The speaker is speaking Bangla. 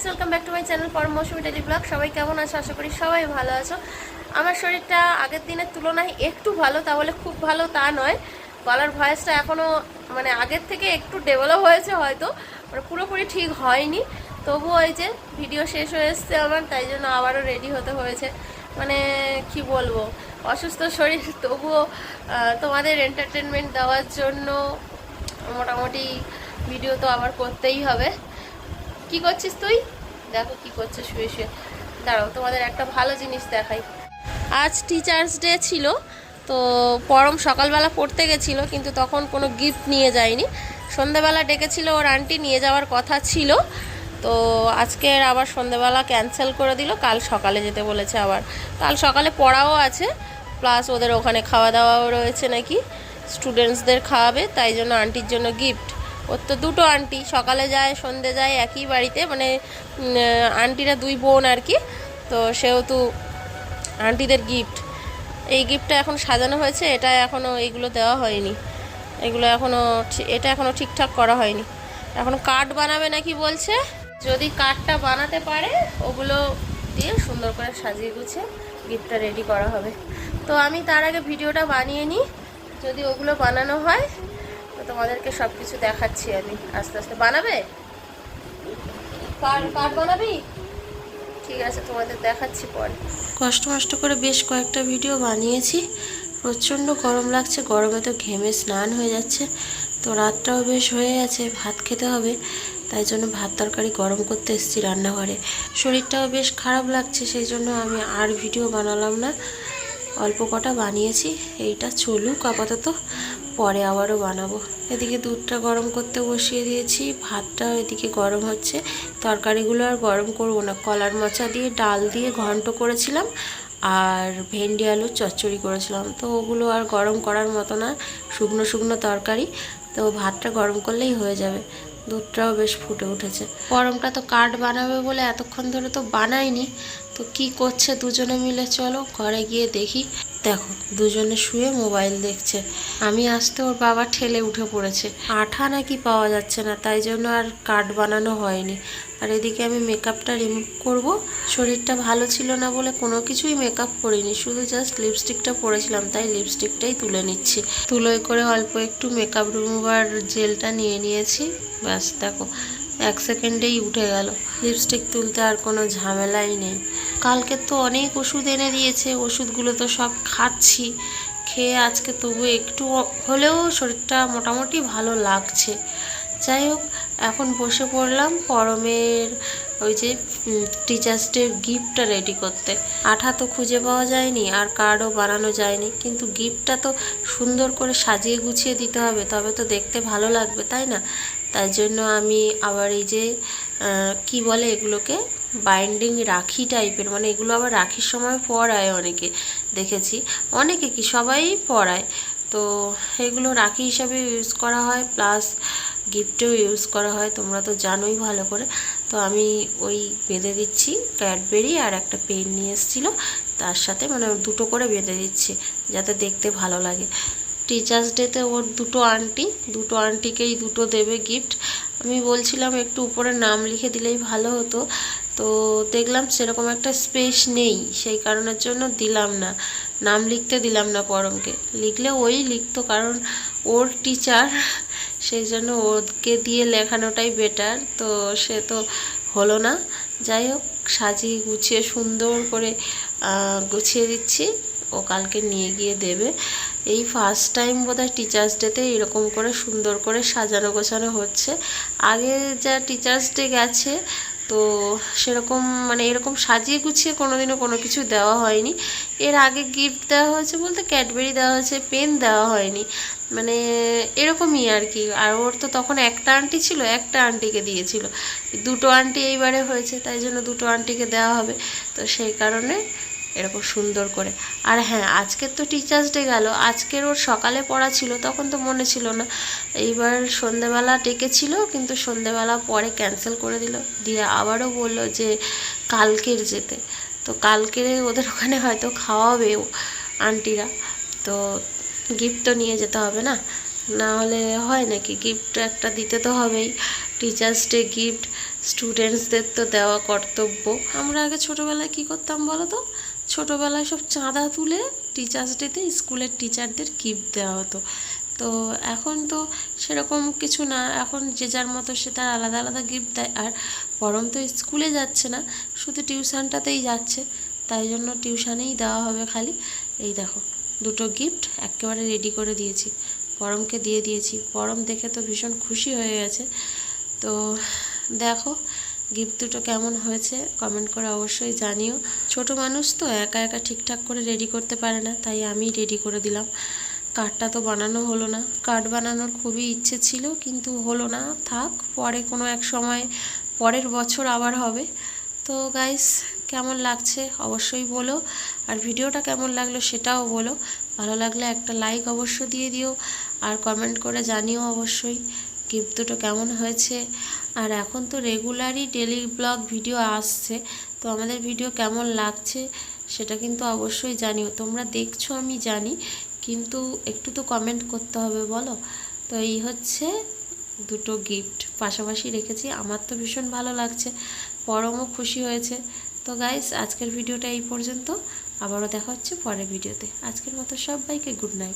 Guys welcome back to my channel Param Mousumi daily blog সবাই কেমন আছো? আশা করি সবাই ভালো আছো। আমার শরীরটা আগের দিনের তুলনায় একটু ভালো, তাহলে খুব ভালো তা নয়। গলার ভয়েসটা এখনও মানে আগের থেকে একটু ডেভেলপ হয়েছে হয়তো মানে পুরোপুরি ঠিক হয়নি। তবুও ওই যে ভিডিও শেষ হয়ে এসছে আমার, তাই জন্য আবারও রেডি হতে হয়েছে। মানে কি বলব, অসুস্থ শরীর, তবুও তোমাদের এন্টারটেনমেন্ট দেওয়ার জন্য মোটামুটি ভিডিও তো আবার করতেই হবে। কি করছিস তুই? দেখো কি করছিস শুয়ে শুয়ে। দাঁড়াও, তোমাদের একটা ভালো জিনিস দেখাই। আজ টিচার্স ডে ছিল, তো পরম সকালবেলা পড়তে গেছিল, কিন্তু তখন কোনো গিফট নিয়ে যায়নি। সন্ধেবেলা ডেকেছিল ওর আন্টি নিয়ে যাওয়ার কথা ছিল। তো আজকের আবার সন্ধেবেলা ক্যান্সেল করে দিল, কাল সকালে যেতে বলেছে আবার। কাল সকালে পড়াও আছে প্লাস ওদের ওখানে খাওয়া দাওয়াও রয়েছে নাকি। স্টুডেন্টসদের খাওয়াবে, তাই জন্য আন্টির জন্য গিফট ওর তো দুটো আন্টি, সকালে যায়, সন্ধে যায়, একই বাড়িতে মানে আন্টিরা দুই বোন আর কি। তো সেহেতু আন্টিদের গিফট এই গিফটটা এখন সাজানো হয়েছে, এটা এখনও এইগুলো দেওয়া হয়নি। এগুলো এখনও এটা এখনও ঠিকঠাক করা হয়নি। এখন কার্ড বানাবে নাকি বলছে? যদি কার্ডটা বানাতে পারে, ওগুলো দিয়ে সুন্দর করে সাজিয়ে গুছিয়ে গিফটটা রেডি করা হবে। তো আমি তার আগে ভিডিওটা বানিয়ে নিই। যদি ওগুলো বানানো হয় তোমাদেরকে সব কিছু দেখাচ্ছি আমি। আস্তে আস্তে। বানাবে? বানাবি? ঠিক আছে, তোমাদের দেখাচ্ছি পরে। কষ্ট মষ্ট করে বেশ কয়েকটা ভিডিও বানিয়েছি। প্রচণ্ড গরম লাগছে, গরমে তো ঘেমে স্নান হয়ে যাচ্ছে। তো রাতটাও বেশ হয়ে গেছে, ভাত খেতে হবে। তাই জন্য ভাত তরকারি গরম করতে এসেছি রান্নাঘরে। শরীরটাও বেশ খারাপ লাগছে, সেই জন্য আমি আর ভিডিও বানালাম না। অল্প কটা বানিয়েছি, এইটা চলুক আপাতত, পরে আবারও বানাবো। এদিকে দুধটা গরম করতে বসিয়ে দিয়েছি ভাতটা এদিকে গরম হচ্ছে। তরকারিগুলো আর গরম করব না, কলার মাচা দিয়ে ডাল দিয়ে ঘন্ট করেছিলাম, আর ভেন্ডি আলুর চচ্চড়ি করেছিলাম। তো ওগুলো আর গরম করার মতো না, শুকনো শুকনো তরকারি, তো ভাতটা গরম করলেই হয়ে যাবে। দুধটাও বেশ ফুটে উঠেছে। গরমটা তো কাঠ বানাবে বলে এতক্ষণ ধরে তো বানাইনি তো কি করছে দুজনে মিলে? চলো ঘরে গিয়ে দেখি। দেখো, দুজনে শুয়ে মোবাইল দেখছে। আমি আসতে ওর বাবা ঠেলে উঠে পড়েছে। আঠা নাকি পাওয়া যাচ্ছে না, তাই জন্য আর কাঠ বানানো হয়নি। আর এদিকে আমি মেকআপটা রিমুভ করব। শরীরটা ভালো ছিল না বলে কোনো কিছুই মেকআপ করিনি, শুধু জাস্ট লিপস্টিকটা পরেছিলাম, তাই লিপস্টিকটাই তুলে নিচ্ছি। তুলোয় করে অল্প একটু মেকআপ রিমুভার জেলটা নিয়ে নিয়েছি। ব্যাস, দেখো, এক সেকেন্ডেই উঠে গেল। লিপস্টিক তুলতে আর কোনো ঝামেলাই নেই। কালকে তো অনেক ওষুধ এনে দিয়েছে, ওষুধগুলো তো সব খাচ্ছি। খেয়ে আজকে তবু একটু হলেও শরীরটা মোটামুটি ভালো লাগছে। যাই হোক, এখন বসে পড়লাম পরমের ওই যে টিচার্স ডে গিফটটা রেডি করতে। আঠা তো খুঁজে পাওয়া যায়নি, আর কার্ডও বানানো যায়নি। কিন্তু গিফটটা তো সুন্দর করে সাজিয়ে গুছিয়ে দিতে হবে, তবে তো দেখতে ভালো লাগবে, তাই না? তাই জন্য আমি আবার এই যে কি বলে এগুলোকে? বাইন্ডিং রাখি টাইপের মানে এগুলো আবার রাখির সময় পরায় অনেকে, দেখেছি। অনেকে কি, সবাই পরায়। তো এগুলো রাখি হিসাবে ইউজ করা হয় প্লাস গিফটেও ইউজ করা হয়, তোমরা তো জানোই ভালো করে। তো আমি ওই বেঁধে দিচ্ছি ক্যাডবেরি আর একটা পেন নিয়ে এসেছিল, তার সাথে মানে দুটো করে বেঁধে দিচ্ছি, যাতে দেখতে ভালো লাগে। টিচার্স ডেতে ওর দুটো আন্টি দুটো আন্টিকেই দুটো দেবে গিফট আমি বলছিলাম একটু উপরে নাম লিখে দিলেই ভালো হতো। তো দেখলাম সেরকম একটা স্পেস নেই, সেই কারণের জন্য দিলাম না। নাম লিখতে দিলাম না পরমকে। লিখলে ওই লিখতো কারণ ওর টিচার সেই জন্য ওকে দিয়ে লেখানোটাই বেটার তো সে তো হলো না। যাই হোক সাজিয়ে গুছিয়ে সুন্দর করে গুছিয়ে দিচ্ছি। ও কালকে নিয়ে গিয়ে দেবে। এই ফার্স্ট টাইম বোধহয় টিচার্স ডেতে এরকম করে সুন্দর করে সাজানো গোছানো হচ্ছে। আগে যা টিচার্স ডে গেছে তো সেরকম মানে এরকম সাজিয়ে গুছিয়ে কোনোদিনও কোনো কিছু দেওয়া হয়নি। এর আগে গিফট দেওয়া হয়েছে বলতে ক্যাডবেরি দেওয়া হয়েছে পেন দেওয়া হয়নি। মানে এরকমই আর কি। আর ওর তো তখন একটা আন্টি ছিল, একটা আন্টিকে দিয়েছিল। দুটো আন্টি এইবারে হয়েছে, তাই জন্য দুটো আন্টিকে দেওয়া হবে। তো সেই কারণে এরকম সুন্দর করে। আর হ্যাঁ আজকের তো টিচার্স ডে গেল। আজকের ওর সকালে পড়া ছিল, তখন তো মনে ছিল না। এইবার সন্ধেবেলা ডেকেছিল, কিন্তু সন্ধেবেলা পরে ক্যান্সেল করে দিল। দিয়ে আবারও বলল যে কালকের যেতে। তো কালকের ওদের ওখানে হয়তো খাওয়াবেও আন্টিরা। তো গিফট তো নিয়ে যেতে হবে না? না হলে হয় নাকি? গিফট একটা দিতে তো হবেই। টিচার্স ডে গিফট স্টুডেন্টসদের তো দেওয়া কর্তব্য। আমরা আগে ছোটোবেলায় কি করতাম বলো তো? ছোটোবেলায় সব চাঁদা তুলে টিচার্স ডেতে স্কুলের টিচারদের গিফট দেওয়া হতো। তো এখন তো সেরকম কিছু না, এখন যে যার মতো সে তার আলাদা আলাদা গিফট দেয়। আর বরং তো স্কুলে যাচ্ছে না, শুধু টিউশনটাতেই যাচ্ছে, তাই জন্য টিউশানেই দেওয়া হবে খালি। এই দেখো, দুটো গিফট একেবারে রেডি করে দিয়েছি, পরমকে দিয়ে দিয়েছি। পরম দেখে তো ভীষণ খুশি হয়ে গেছে। তো দেখো গিফট দুটো কেমন হয়েছে কমেন্ট করে অবশ্যই জানিও। ছোট মানুষ তো একা একা ঠিকঠাক করে রেডি করতে পারে না, তাই আমি রেডি করে দিলাম। কার্ডটা তো বানানো হলো না। কার্ড বানানোর খুবই ইচ্ছে ছিল, কিন্তু হলো না। থাক, পরে কোনো এক সময়, পরের বছর আবার হবে। তো গাইস কেমন লাগছে অবশ্যই বলো। আর ভিডিওটা কেমন লাগল সেটাও বলো। ভালো লাগলে একটা লাইক অবশ্য দিয়ে দিও। আর কমেন্ট করে জানিও অবশ্যই। গিফট দুটো কেমন হয়েছে? আর এখন তো রেগুলারই ডেলি ব্লগ ভিডিও আসছে, তো আমাদের ভিডিও কেমন লাগছে সেটা কিন্তু অবশ্যই জানিও। তোমরা দেখছ, আমি জানি, কিন্তু একটু তো কমেন্ট করতে হবে, বলো? তো এই হচ্ছে দুটো গিফট পাশাপাশি রেখেছি। আমার তো ভীষণ ভালো লাগছে, পরমও খুশি হয়েছে। তো গাইস আজকের ভিডিওটা এই পর্যন্ত। আবারও দেখা হচ্ছে পরের ভিডিওতে আজকের মতো সবাইকে গুড নাইট